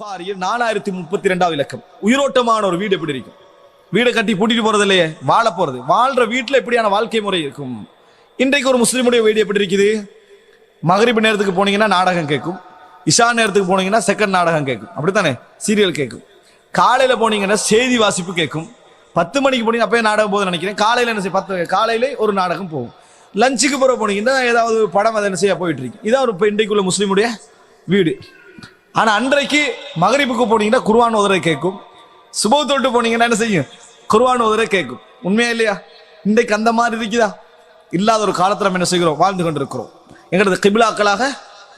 புகாரியில் நாலாயிரத்தி முப்பத்தி ரெண்டாவது இலக்கம். உயிரோட்டமான ஒரு வீடு எப்படி இருக்கும்? வீடை கட்டி பூட்டிட்டு போறது இல்லையே வாழ போறது. வாழ்ற வீட்டுல எப்படியான வாழ்க்கை முறை இருக்கும்? இன்றைக்கு ஒரு முஸ்லீமுடைய வீடு எப்படி இருக்குது? மகரிப்பு நேரத்துக்கு போனீங்கன்னா நாடகம் கேட்கும். இஷா நேரத்துக்கு போனீங்கன்னா செகண்ட் நாடகம் கேட்கும். அப்படித்தானே? சீரியல் கேட்கும். காலையில போனீங்கன்னா செய்தி வாசிப்பு கேட்கும். பத்து மணிக்கு போனீங்கன்னா அப்பயே நாடகம் போகுது நினைக்கிறேன். காலையில என்ன செய்ய பத்து காலையில ஒரு நாடகம் போகும். லஞ்சுக்கு போகிற போனீங்கன்னா ஏதாவது படம் அதை என்ன செய்ய போயிட்டு இருக்கு. இதான் ஒரு இப்போ இன்றைக்குள்ள முஸ்லீமுடைய வீடு. ஆனா அன்றைக்கு மகரிப்புக்கு போனீங்கன்னா குருவான் உதரை கேட்கும் சுப தொட்டு போனீங்கன்னா என்ன செய்யும்? குருவான் உதரை கேட்கும் உண்மையா இல்லையா? இன்றைக்கு அந்த மாதிரி இருக்குதா? இல்லாத ஒரு காலத்துல நம்ம என்ன செய்கிறோம்? வாழ்ந்து கொண்டிருக்கிறோம். எங்களது கிபிலாக்களாக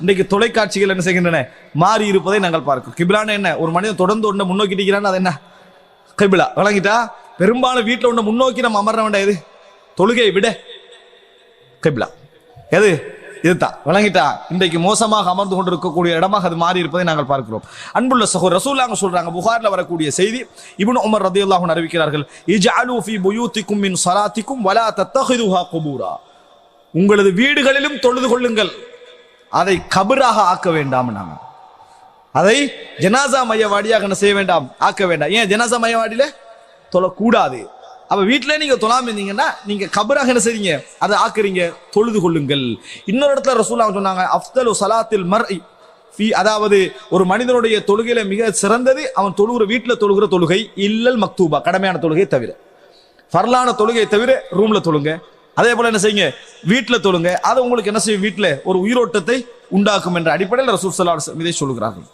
இன்றைக்கு தொலைக்காட்சிகள் என்ன செய்கின்றன? மாறி இருப்பதை நாங்கள் பார்க்கிறோம். கிபிலான்னு என்ன? ஒரு மனிதன் தொடர்ந்து ஒன்று முன்னோக்கி இருக்கிறான்னு அது என்ன? கிபிலா. வழங்கிட்டா பெரும்பாலும் வீட்டில் ஒன்று முன்னோக்கி நம்ம அமர வேண்டாம் எது? தொழுகையை விட கிபிலா. எது? இதுதான். விளங்கிட்டா? இன்றைக்கு மோசமாக அமர்ந்து கொண்டிருக்கக்கூடிய இடமாக அது மாறி இருப்பதை நாங்கள் பார்க்கிறோம். அன்புள்ள சகோ ரசூலாங்க சொல்றாங்க புகாரில் வரக்கூடிய செய்தி இவனு உமர் ரதியல்லாஹு அறிவிக்கிறார்கள் இஜ்அலு ஃபீ புயூத்திக்கும் மின் சலாத்திக்கும் வலா தத்தஹிதுஹா குபூரா. உங்களது வீடுகளிலும் தொழுது கொள்ளுங்கள். அதை கபராக ஆக்க வேண்டாம் நாங்கள் அதை ஜனாசா மையவாடியாக என்ன செய்ய வேண்டாம்? ஆக்க வேண்டாம். ஏன் ஜனாசா மையவாடியில? தொழக்கூடாது. அப்ப வீட்டில நீங்க தொழாம இருந்தீங்கன்னா நீங்க கபராக என்ன செய்றீங்க? அதை ஆக்குறீங்க. தொழுது கொள்ளுங்கள். இன்னொரு இடத்துல ரசூலா சொன்னாங்க அப்தல் சலாத்தில் மர் அதாவது ஒரு மனிதனுடைய தொழுகையில மிக சிறந்தது அவன் தொழுகிற வீட்டில் தொழுகிற தொழுகை இல்லல் மக்தூபா கடமையான தொழுகை தவிர. பரலான தொழுகையை தவிர ரூம்ல தொழுங்க. அதே போல என்ன செய்யுங்க? வீட்டில் தொழுங்க. அதை உங்களுக்கு என்ன செய்யும்? வீட்டில் ஒரு உயிரோட்டத்தை உண்டாக்கும் என்ற அடிப்படையில் ரசூல் ஸல்லல்லாஹு இதை சொல்லுகிறார்கள்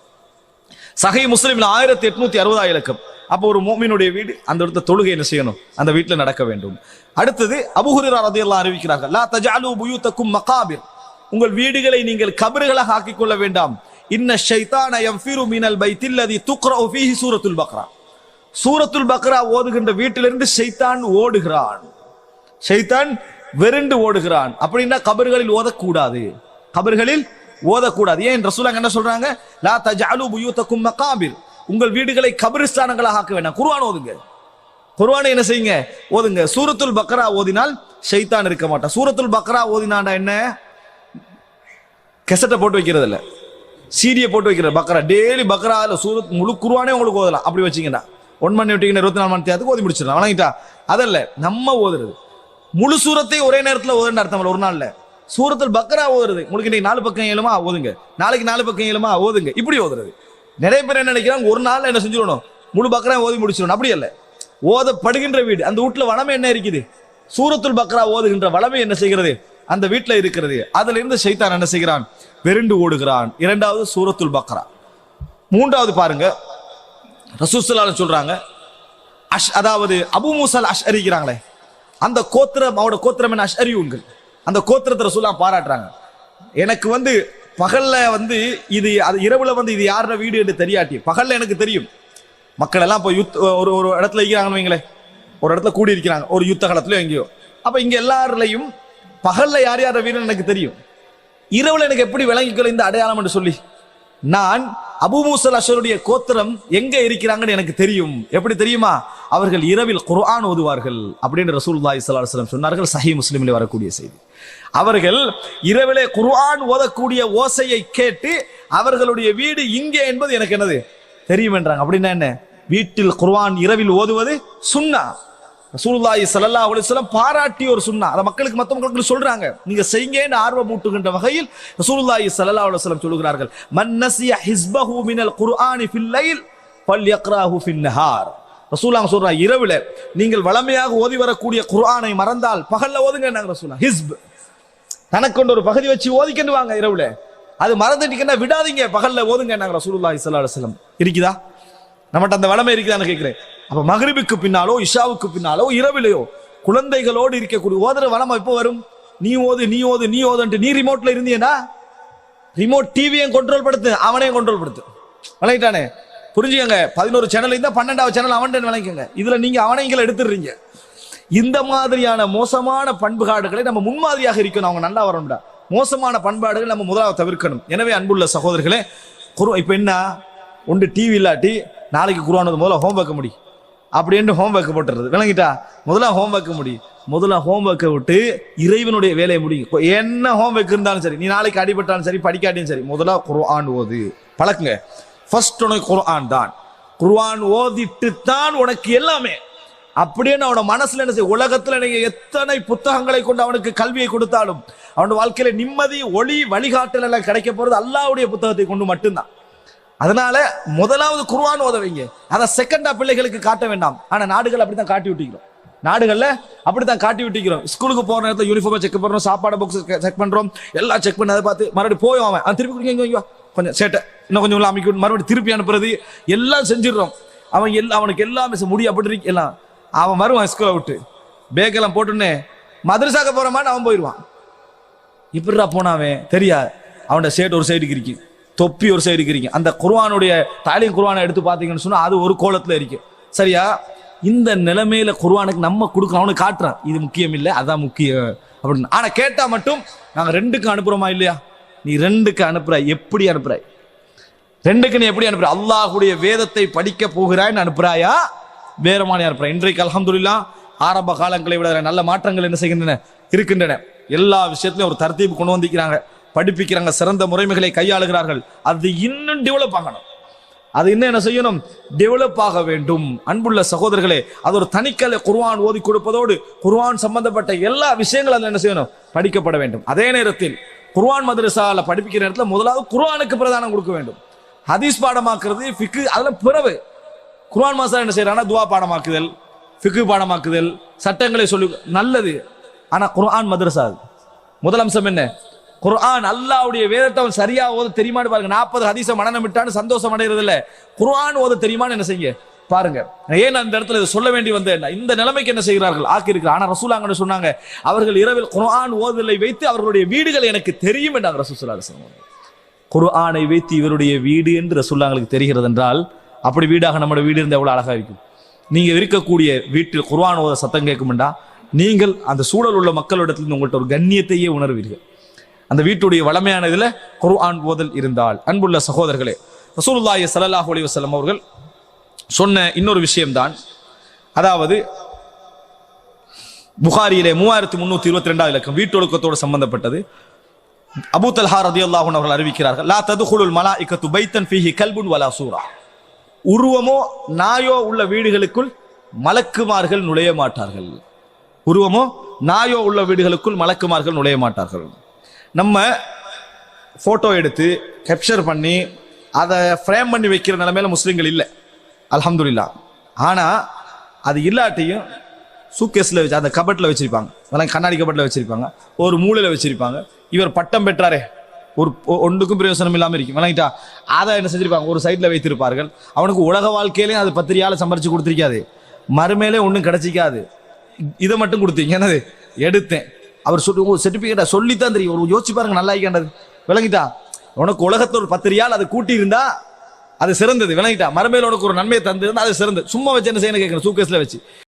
சகை முஸ்லீம்ல ஆயிரத்தி எட்நூத்தி அறுபதாயிரம் இலக்கம். அப்போ ஒரு மோமினுடைய வீடு அந்த இடத்த தொழுகை என்ன செய்யணும்? அந்த வீட்டில் நடக்க வேண்டும். அடுத்தது அபுஹுரா ரதியல்லாஹு அறிவிக்கிறார்கள் லா தஜாலு புயூத்தக்கும் மகாபிர். உங்கள் வீடுகளை நீங்கள் கபறுகளாக ஆக்கிக் கொள்ள வேண்டாம். இன்ன ஷைத்தான யஃபிரு மினல் தில்லதி துக்ரோ ஃபீஹி சூரத்துல் பக்ரா. சூரத்துல் பக்ரா ஓதுகின்ற வீட்டிலிருந்து ஷைத்தான் ஓடுகிறான். ஷைத்தான் வெருண்டு ஓடுகிறான். அப்படின்னா கபறுகளில் ஓதக்கூடாது. கபறுகளில் ஓதக்கூடாது. ஏன் ரசூலாங்க என்ன சொல்றாங்க? லா தஜாலு புயூத்தக்கும் மகாபிர். உங்கள் வீடுகளை கபிரிஸ்தானங்களாக ஆக்க வேண்டாம். குர்ஆன் ஓதுங்க. குர்ஆனை என்ன செய்யுங்க? ஓதுங்க. சூரத்துல் பக்ரா ஓதினால் ஷைத்தான் இருக்க மாட்டான். சூரத்துல் பக்ரா ஓதினாண்டா என்ன? கெசட்டை போட்டு வைக்கிறது இல்லை சீரியை போட்டு வைக்கிறது பக்ரா. டெய்லி பக்ரா இல்லை சூரத் முழு குருவானே உங்களுக்கு ஓதலாம். அப்படி வச்சிங்கன்னா ஒன் மணி விட்டிங்கன்னா இருபத்தி நாலு மணி தேர்த்துக்கு ஓதி முடிச்சிடலாம். வணங்கிட்டா. அதல்ல நம்ம ஓதுறது. முழு சூரத்தை ஒரே நேரத்தில் ஓதுன்னு அர்த்தம் ஒரு நாளில். சூரத்தில் பக்ரா ஓதுறது. உங்களுக்கு இன்னைக்கு நாலு பக்கம் ஏழுமா ஓதுங்க. நாளைக்கு நாலு பக்கம் ஏழுமா ஓதுங்க. இப்படி ஓதுறது. நிறைய பேர் என்ன நினைக்கிறாங்க? ஒரு நாள் என்ன செஞ்சிடணும்? முழு பக்கரா ஓதி முடிச்சிடணும். அப்படி இல்லை ஓதப்படுகின்ற வீடு. அந்த வீட்டுல வளமை என்ன இருக்குது? சூரத்துல் பக்ரா ஓதுகின்ற வளமை என்ன செய்கிறது? அந்த வீட்டுல இருக்கிறது. அதுல இருந்து சைத்தான் என்ன செய்கிறான்? வெருண்டு ஓடுகிறான். இரண்டாவது சூரத்துல் பக்ரா. மூன்றாவது பாருங்க. ரசூசலால சொல்றாங்க. அஷ் அதாவது அபு மூசல் அஷ் அறிகிறாங்களே அந்த கோத்திரம் அவனோட கோத்திரம் என்ன? அஷ் அறிவுங்கள் அந்த கோத்திரத்தை ரசூலா பாராட்டுறாங்க. எனக்கு வந்து பகல்ல வந்து இது அது இரவுல வந்து இது யாரோட வீடு என்று தெரியாட்டி பகல்ல எனக்கு தெரியும். மக்கள் எல்லாம் இப்போ யுத் ஒரு ஒரு இடத்துல இருக்கிறாங்கன்னு வைங்களேன் ஒரு இடத்துல கூடி இருக்கிறாங்க ஒரு யுத்த காலத்துலயோ எங்கேயோ. அப்ப இங்க எல்லாருலையும் பகல்ல யார் யார வீடுன்னு எனக்கு தெரியும். இரவுல எனக்கு எப்படி விளங்கிக்கொள்ள இந்த அடையாளம் என்று சொல்லி நான் அபுமூசல் அஷருடைய கோத்திரம் எங்க இருக்கிறாங்கன்னு எனக்கு தெரியும். எப்படி தெரியுமா? அவர்கள் இரவில் குர்ஆன் ஓதுவார்கள் அப்படின்னு ரசூலுல்லாஹி ஸல்லல்லாஹு சொன்னார்கள். சஹீ முஸ்லீமில் வரக்கூடிய செய்தி. அவர்கள் இரவிலே குர்ஆன் ஓதக்கூடிய ஓசையை கேட்டு அவர்களுடைய வீடு இங்கே என்பது எனக்கு என்னது? தெரியும் என்றாங்க அப்படின்னா என்ன? வீட்டில் குர்ஆன் இரவில் ஓதுவது சுன்னா. ரசூலுல்லாஹி ஸல்லல்லாஹு அலைஹி வஸல்லம் ஒரு சுன்னா அதை மக்களுக்கு மத்த மக்களுக்கு சொல்றாங்க. நீங்க செய்யுங்கன்னு ஆர்வம் ஊட்டுகின்ற வகையில் ரசூலுல்லாஹி ஸல்லல்லாஹு அலைஹி வஸல்லம் சொல்கிறார்கள். மன் நசிய ஹிஸ்பஹு மினல் குர்ஆனி ஃபில் லைல் ஃபல்யக்ராஹு ஃபின் நஹார். ரசூலாங்க சொல்றாங்க இரவுல நீங்கள் வளமையாக ஓதி வரக்கூடிய குர்ஆனை மறந்தால் பகல்ல ஓதுங்க நாங்க ரசூலா. ஹிஸ்ப். தனக்கு கொண்டு ஒரு பகுதி வச்சு ஓதிக்கண்டு வாங்க இரவுல. அது மறந்துட்டீங்கன்னா விடாதீங்க பகல்ல ஓதுங்க நாங்க ரசூலுல்லாஹி ஸல்லல்லாஹு அலைஹி வஸல்லம். இருக்குதா? நம்மகிட்ட அந்த வளமை இருக்குதான்னு கேட்கிறேன் அப்ப மகரிபுக்கு பின்னாலோ இஷாவுக்கு பின்னாலோ இரவிலையோ குழந்தைகளோடு இருக்கக்கூடிய ஓதுற வளம் எப்போ வரும்? நீ ஓது நீ ஓது நீ ஓதுன்ட்டு நீ ரிமோட்ல இருந்தீனா ரிமோட் டிவியும் கண்ட்ரோல் படுத்து அவனையும் கண்ட்ரோல் படுத்து. விளங்கிட்டானே? புரிஞ்சுக்கங்க. பதினோரு சேனல் இருந்தா பன்னெண்டாவது சேனல் அவன் விளங்கிக்கங்க. இதுல நீங்க அவனைங்களை எடுத்துடுறீங்க. இந்த மாதிரியான மோசமான பண்புகாடுகளை நம்ம முன்மாதிரியாக இருக்கணும். அவங்க நல்லா வரணும்டா. மோசமான பண்பாடுகள் நம்ம முதலாவது தவிர்க்கணும். எனவே அன்புள்ள சகோதரர்களே குரு இப்போ என்ன? ஒன்று டிவி இல்லாட்டி நாளைக்கு குருவானது முதல்ல ஹோம் வைக்க முடியும். அப்படின்ட்டு ஹோம் ஒர்க் போட்டுறது. விளங்கிட்டா? முதல்ல ஹோம் ஒர்க் முடி. முதல்ல ஹோம் ஒர்க்கை விட்டு இறைவனுடைய வேலையை முடியும் என்ன ஹோம் ஒர்க் இருந்தாலும் சரி நீ நாளைக்கு அடிபட்டாலும் சரி படிக்காட்டியும் சரி முதல்ல குர்ஆன் ஓது. பழக்குங்க. ஃபர்ஸ்ட் உனக்கு குர்ஆன் தான். குர்ஆன் ஓதிட்டு தான் உனக்கு எல்லாமே. அப்படின்னு அவனோட மனசுல என்ன செய்ய உலகத்துல நீங்க எத்தனை புத்தகங்களை கொண்டு அவனுக்கு கல்வியை கொடுத்தாலும் அவனோட வாழ்க்கையில நிம்மதி ஒளி வழிகாட்டல் எல்லாம் கிடைக்க போறது அல்லாவுடைய புத்தகத்தை கொண்டு மட்டும்தான். அதனால முதலாவது குர்வான் உதவிங்க அதை செகண்டா பிள்ளைகளுக்கு காட்ட வேண்டாம். ஆனா நாடுகள் அப்படித்தான் காட்டி விட்டிக்கிறோம். நாடுகள்ல அப்படித்தான் காட்டி விட்டிக்கிறோம். ஸ்கூலுக்கு போற நேரத்தில் யூனிஃபார்ம் செக் பண்றோம் சாப்பாடு பாக்ஸ் செக் பண்றோம் எல்லாம் செக் பண்ணி அதை பார்த்து மறுபடியும் போய் அவன். அவன் திருப்பி கொடுங்க கொஞ்சம் சேட்டை. இன்னும் கொஞ்சம் உள்ள அமைக்க மறுபடியும் திருப்பி அனுப்புறது எல்லாம் செஞ்சிடுறோம். அவன் எல்லாம் அவனுக்கு எல்லாமே செ- அப்படி இருக்கு எல்லாம். அவன் வருவான் ஸ்கூலை விட்டு. பேக்கெல்லாம் போட்டுன்னு மதுரசாக்க போறமான்னு அவன் போயிடுவான் இப்படிடா போனாவே தெரியாது. அவனோட ஷர்ட் ஒரு சைடுக்கு இருக்கு. தொப்பி ஒரு சைடு இருக்கிறீங்க அந்த குர்வானுடைய தாலி குர்வானை எடுத்து பார்த்தீங்கன்னு சொன்னால் அது ஒரு கோலத்தில் இருக்கு. சரியா? இந்த நிலைமையில குர்வானுக்கு நம்ம கொடுக்கணும். அவனுக்கு காட்டுறான். இது முக்கியம் இல்லை அதான் முக்கியம் அப்படின்னு. ஆனால் கேட்டால் மட்டும் நாங்கள் ரெண்டுக்கு அனுப்புகிறோமா இல்லையா? நீ ரெண்டுக்கு அனுப்புற. எப்படி அனுப்புற? ரெண்டுக்கு நீ எப்படி அனுப்புற? அல்லாஹுடைய வேதத்தை படிக்க போகிறாய்ன்னு அனுப்புறாயா? வேற மாதிரி அனுப்புற. இன்றைக்கு அலமதுல்லா ஆரம்ப காலங்களை விட நல்ல மாற்றங்கள் என்ன செய்கின்றன? இருக்கின்றன. எல்லா விஷயத்திலும் ஒரு தரத்தீப்பு கொண்டு வந்திருக்கிறாங்க. படிப்பிக்கிறாங்க சிறந்த முறைமைகளை கையாளுகிறார்கள். அது இன்னும் டெவலப் ஆகணும். அது இன்னும் என்ன செய்யணும்? டெவலப் ஆக வேண்டும். அன்புள்ள சகோதரர்களே அது ஒரு தனிக்கலை குர்வான் ஓதி கொடுப்பதோடு குர்வான் சம்பந்தப்பட்ட எல்லா விஷயங்களும் அதில் என்ன செய்யணும்? படிக்கப்பட வேண்டும். அதே நேரத்தில் குர்வான் மதரசாவில் படிப்பிக்கிற நேரத்தில் முதலாவது குர்வானுக்கு பிரதானம் கொடுக்க வேண்டும். ஹதீஸ் பாடமாக்குறது ஃபிக்கு அதில் பிறவு. குர்வான் மாசா என்ன செய்யறாங்கன்னா துவா பாடமாக்குதல் ஃபிக்கு பாடமாக்குதல் சட்டங்களை சொல்லி நல்லது. ஆனால் குர்ஆன் மதரசா அது. முதல் அம்சம் என்ன? குர்ஆன் அல்லாஹ்வுடைய வேதத்தை அவன் சரியா ஓத தெரியுமான்னு பாருங்க. நாற்பது ஹதீச மனநம் விட்டான்னு சந்தோஷம் அடைகிறது இல்ல குர்ஆன் ஓத தெரியுமான்னு என்ன செய்யுங்க? பாருங்க. ஏன் அந்த இடத்துல இதை சொல்ல வேண்டி வந்தேன்? இந்த நிலைமைக்கு என்ன செய்கிறார்கள்? ஆக்கி இருக்கிறார் ஆனா ரசூலாங்கன்னு சொன்னாங்க அவர்கள் இரவில் குர்ஆன் ஓதலை வைத்து அவர்களுடைய வீடுகள் எனக்கு தெரியும் என்றாங்க ரசூசுல்லா அலைஹி குர்ஆனை வைத்து இவருடைய வீடு என்று ரசூல்லாங்களுக்கு தெரிகிறது என்றால் அப்படி வீடாக நம்ம வீடு இருந்தால் எவ்வளோ அழகாக இருக்கும்? நீங்கள் இருக்கக்கூடிய வீட்டில் குர்ஆன் ஓத சத்தம் கேட்கும்டா நீங்கள் அந்த சூழல் உள்ள மக்களிடத்தில் உங்கள்கிட்ட ஒரு கண்ணியத்தையே உணர்வீர்கள். அந்த வீட்டுடைய வளமையான இதுல குர்ஆன் போதல் இருந்தால். அன்புள்ள சகோதரர்களே ரசூலுல்லாஹி சல்லாஹ் அலி வசலம் அவர்கள் சொன்ன இன்னொரு விஷயம்தான். அதாவது புகாரியிலே மூவாயிரத்தி முன்னூத்தி இருபத்தி ரெண்டாவது இலக்கம் வீட்டொழுக்கத்தோடு சம்பந்தப்பட்டது. அபூ தல்ஹா ரதியல்லாஹு அன்ஹு அவர்கள் அறிவிக்கிறார்கள் லா ததுகுலுல் மலாயிகத்து பைத்தன் ஃபீஹி கல்புன் வலா சூரா. உருவமோ நாயோ உள்ள வீடுகளுக்குள் மலக்குமார்கள் நுழைய மாட்டார்கள். உருவமோ நாயோ உள்ள வீடுகளுக்குள் மலக்குமார்கள் நுழைய மாட்டார்கள். நம்ம ஃபோட்டோ எடுத்து கேப்சர் பண்ணி அதை ஃப்ரேம் பண்ணி வைக்கிற நிலைமையில முஸ்லீம்கள் இல்லை. அலமதுல்லா ஆனால் அது இல்லாட்டியும் சூக்கேஸில் வச்சு அந்த கபட்டில் வச்சுருப்பாங்க. அதெல்லாம் கண்ணாடி கபட்டில் வச்சுருப்பாங்க. ஒரு மூளையில் வச்சுருப்பாங்க. இவர் பட்டம் பெற்றாரே. ஒரு ஒன்றுக்கும் பிரயோசனம் இல்லாமல் இருக்கும் விளங்கிட்டா? அதை என்ன செஞ்சிருப்பாங்க? ஒரு சைடில் வைத்திருப்பார்கள். அவனுக்கு உலக வாழ்க்கையிலையும் அது பத்திரிகையால் சம்பரிச்சு கொடுத்துருக்காது. மறுமையிலே ஒன்றும் கிடைச்சிக்காது. இதை மட்டும் கொடுத்தீங்க. என்னது? எடுத்தேன். அவர் சொல்லி சர்டிஃபிகேட்டை சொல்லித்தான் தெரியும். ஒரு யோசிச்சு பாருங்க நல்லா இருக்கின்றது. விளங்கிட்டா? உனக்கு உலகத்தில் ஒரு பத்து ரியால் அது கூட்டி இருந்தா அது சிறந்தது. விளங்கிட்டா? மறுமையில் உனக்கு ஒரு நன்மையை தந்திருந்தா அது சிறந்தது. சும்மா வச்சு என்ன செய்யணும் கேட்கணும் சூக்கேஸில் வச்சு.